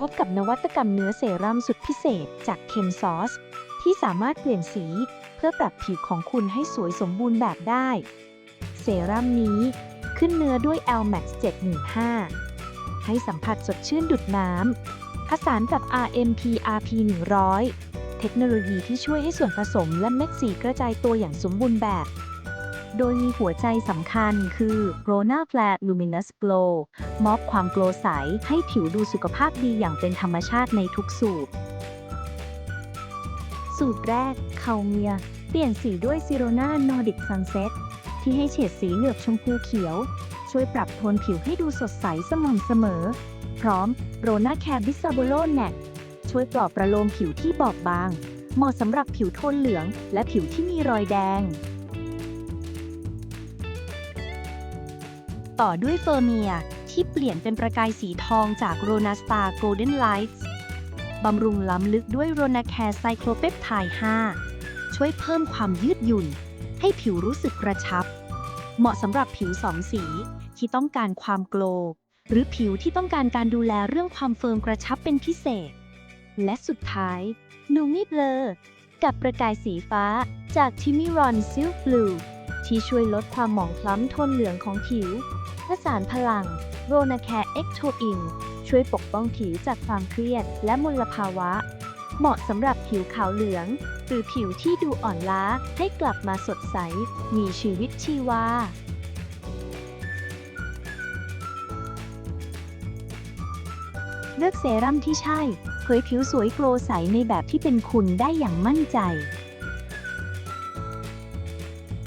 พบกับนวัตกรรมเนื้อเซรั่มสุดพิเศษจากเคมซอสที่สามารถเปลี่ยนสี เพื่อปรับผิวของคุณให้สวยสมบูรณ์แบบได้ เซรั่มนี้ขึ้นเนื้อด้วย l m a x 715 ให้สัมผัสสดชื่นดุดน้ำผสานกับ RMP RP 100 เทคโนโลยีที่ช่วยให้ส่วนผสมและเม็ดสีกระจายตัวอย่างสมบูรณ์แบบ โดยมีหัวใจสำคัญคือ r o n a Flat Luminous Glow มอบความโกลว์ใสให้ผิวดูสุขภาพดีอย่างเป็นธรรมชาติในทุกสูตร สูตรแรกคาเมีย เปลี่ยนสีด้วยซิโรนานอร์ดิกซันเซ็ตที่ให้เฉดสีเหลือบชมพูเขียว ช่วยปรับโทนผิวให้ดูสดใสสม่ำเสมอ พร้อมโรนาแคร์บิซาโบโลแนช่วยปลอบประโลมผิวที่บอบบาง เหมาะสำหรับผิวโทนเหลือง และผิวที่มีรอยแดง ต่อด้วยเฟอร์เมีย ที่เปลี่ยนเป็นประกายสีทองจากโรนาสตาโกลเด้นไลท์บำรุงล้ำลึกด้วยโรนาแคร์ไซโคลเปปไทด์ 5 ช่วยเพิ่มความยืดหยุ่น ให้ผิวรู้สึกกระชับ เหมาะสำหรับผิวสองสีที่ต้องการความโกลว์หรือผิวที่ต้องการการดูแลเรื่องความเฟิร์มกระชับเป็นพิเศษ และสุดท้ายนูมิเบลอกับประกายสีฟ้าจากทิมิรอนซิลบลู ที่ช่วยลดความหมองคล้ำโทนเหลืองของผิวผสานพลังโรนาแคร์เอ็กโทอินช่วยปกป้องผิวจากความเครียดและมลภาวะ เหมาะสำหรับผิวขาวเหลือง หรือผิวที่ดูอ่อนล้าให้กลับมาสดใส มีชีวิตชีวาเลือกเซรั่มที่ใช่ เผยผิวสวยโกลใสในแบบที่เป็นคุณได้อย่างมั่นใจ